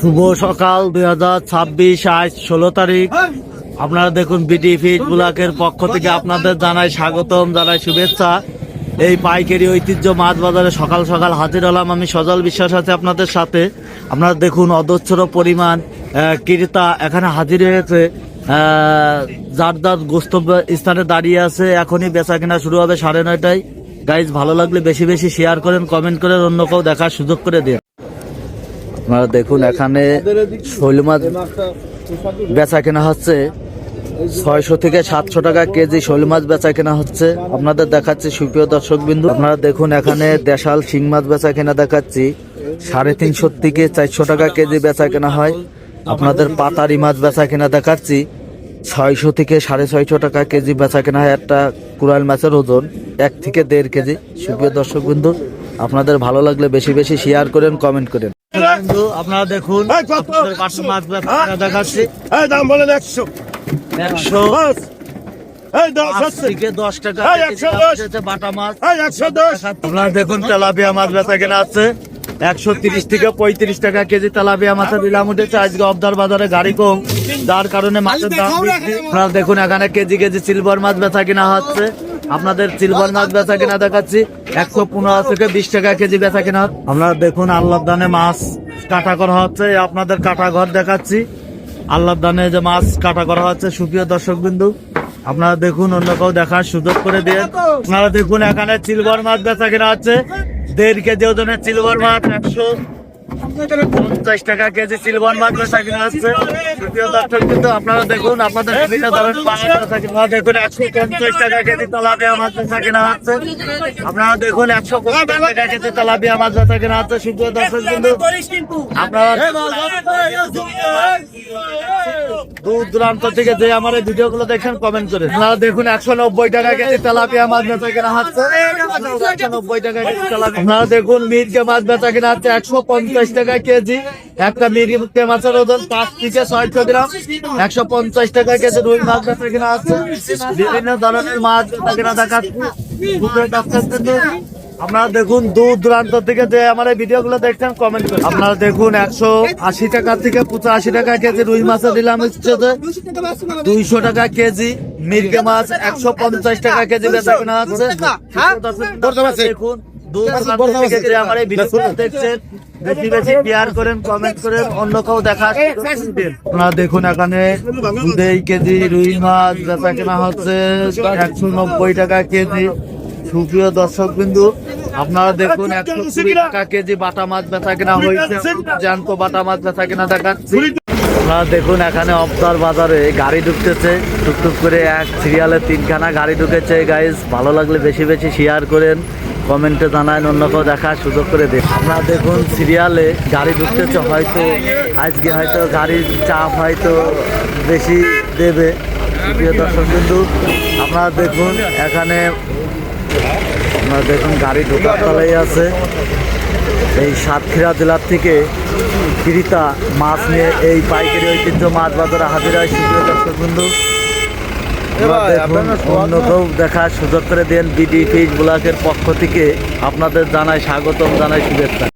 শুভ সকাল দুই হাজার ছাব্বিশ, আজ ষোলো তারিখ। আপনারা দেখুন বিডি ফিট ব্লকের পক্ষ থেকে আপনাদের জানাই স্বাগতম, জানাই শুভেচ্ছা। এই পাইকারি ঐতিহ্য মাছ বাজারে সকাল সকাল হাজির হলাম আমি, সজল বিশ্বাস আছে আপনাদের সাথে। আপনারা দেখুন অদচ্ছর পরিমাণ ক্রেতা এখানে হাজির হয়েছে। যার যার গস্তব্য স্থানে দাঁড়িয়ে আছে, এখনই বেচা কেনা শুরু হবে সাড়ে নয়টায়। গাইজ ভালো লাগলে বেশি বেশি শেয়ার করেন কমেন্ট করেন, অন্য কেউ দেখার সুযোগ করে দিন। আপনারা দেখুন এখানে শৈল মাছ বেচা কেনা হচ্ছে। ছয়শো থেকে সাতশো টাকা কেজি শৈল মাছ বেচা কেনা হচ্ছে। আপনাদের দেখাচ্ছি, সুপ্রিয় দর্শক বিন্দু আপনারা দেখুন এখানে দেশাল শিং মাছ বেচা কেনা দেখাচ্ছি। সাড়ে তিনশো থেকে চারশো টাকা কেজি বেচা কেনা হয়। আপনাদের পাতারি মাছ বেচা কেনা দেখাচ্ছি। ছয়শো থেকে সাড়ে ছয়শো টাকা কেজি বেচা কেনা হয় একটা কুড়াল মাছের ওজন, এক থেকে দেড় কেজি। সুপ্রিয় দর্শক বিন্দু আপনাদের ভালো লাগলে বেশি বেশি শেয়ার করেন কমেন্ট করেন। বন্ধু, আপনারা দেখুন দেখাচ্ছি। দাম বলেন একশো। একশো? আপনারা তেলাপিয়া মাছ বেচা কেনা আছে। একশো তিরিশ থেকে পঁয়ত্রিশ টাকা কেজি তেলাপিয়া মাছের নিলাম উঠেছে আজকে অবদার বাজারে গাড়ি কম। যার কারণে মাছের দাম আপনারা দেখুন এখানে কেজি কেজি সিলভার মাছ বেচা কেনা হচ্ছে। আপনাদের সিলভার মাছ বেচা কেনা দেখাচ্ছি। একশো পনেরো থেকে বিশ টাকা কেজি বেচা কেনা। আপনারা দেখুন আল্লাহ দানে মাছ কাটা করা হচ্ছে আপনাদের কাটা ঘর দেখাচ্ছি। আল্লাহ দানে যে মাছ কাটা করা হচ্ছে সুপ্রিয় দর্শক বিন্দু আপনারা দেখুন অন্য কেউ দেখার সুযোগ করে দিয়ে আপনারা দেখুন এখানে সিলভার মাছ বেচা কেনা হচ্ছে। দেড় কেজি ওজনের সিলভার মাছ একশো পঞ্চাশ টাকা কেজি সিলভার মাছ বেচা কেনা হচ্ছে। সুপ্রিয় দর্শক কিন্তু আপনারা দেখুন আপনাদের বিভিন্ন ধরনের দেখুন একশো পঞ্চাশ টাকা কেজি তেলাপিয়া মাছ বেচা কেনা হচ্ছে। আপনারা দেখুন একশো পঞ্চাশ টাকা কেজি তেলাপিয়া মাছ বেচা কেনা হচ্ছে। সুপ্রিয় দর্শক কিন্তু আপনারা দূর দূরান্ত থেকে যে আমার এই ভিডিও গুলো দেখেন কমেন্ট করে। আপনারা দেখুন, একশো নব্বই টাকা কেজি তেলাপিয়া মাছ বেচা কেনা হচ্ছে। একশো নব্বই টাকা কেজি তেলাপিয়া। আপনারা দেখুন, মিরকে মাছ বেচা কেনা হচ্ছে একশো পঞ্চাশ টাকা কেজি। একটা মিরকে মাছের ওজন পাঁচ থেকে ছয়শো গ্রাম। একশো পঞ্চাশ টাকা কেজি রুই মাছ বেচা কেনা হচ্ছে। বিভিন্ন ধরনের মাছ বেচা কেনা কিন্তু? আপনারা দেখুন দূর দূরান্ত থেকে যে আমার এই ভিডিও গুলো দেখছেন কমেন্ট করুন আপনারা দেখুন একশো আশি টাকা থেকে পঁচাশি টাকা কেজি রুই মাছের দিলাম হচ্ছে দুইশো টাকা কেজি মির্গে মাছ একশো পঞ্চাশ টাকা কেজি বেচা কেনা হচ্ছে। দেখুন দূর দূরান্ত থেকে আমার এই ভিডিও দেখছেন বেশি বেশি শেয়ার করেন কমেন্ট করেন অন্য কেউ দেখা আপনারা দেখুন এখানে দুই কেজি রুই মাছ বেচা কেনা হচ্ছে একশো নব্বই টাকা কেজি। সুপ্রিয় দর্শক বিন্দু আপনারা দেখুন একশো কুড়ি টাকা কেজি বাটা মাছ বেচা কেনা হয়েছে জ্যান্ত বাটা মাছ বেচা কেনা দেখাচ্ছি আপনারা দেখুন এখানে অবদার বাজারে গাড়ি ঢুকতেছে টুকটুক করে এক সিরিয়ালে তিনখানা গাড়ি ঢুকেছে। গাইজ ভালো লাগলে বেশি বেশি শেয়ার করেন কমেন্টে জানান অন্য কেউ দেখার সুযোগ করে দেন। আপনারা দেখুন সিরিয়ালে গাড়ি ঢুকতেছে হয়তো আজকে হয়তো গাড়ির চাপ হয়তো বেশি দেবে। প্রিয় দর্শক বিন্দু আপনারা দেখুন এখানে আপনারা দেখুন গাড়ি ঢোকার তলাই আছে। এই সাতক্ষীরা জেলার থেকে ক্রেতা মাছ নিয়ে এই পাইকারি ঐতিহ্য মাছ বাজারে হাজির হয়। সুপ্রিয় দর্শক বন্ধু দেখুন অন্য কেউ দেখার সুযোগ করে দেন বিডি ফিশ ব্লকের পক্ষ থেকে আপনাদের জানাই স্বাগতম জানাই শুভেচ্ছা।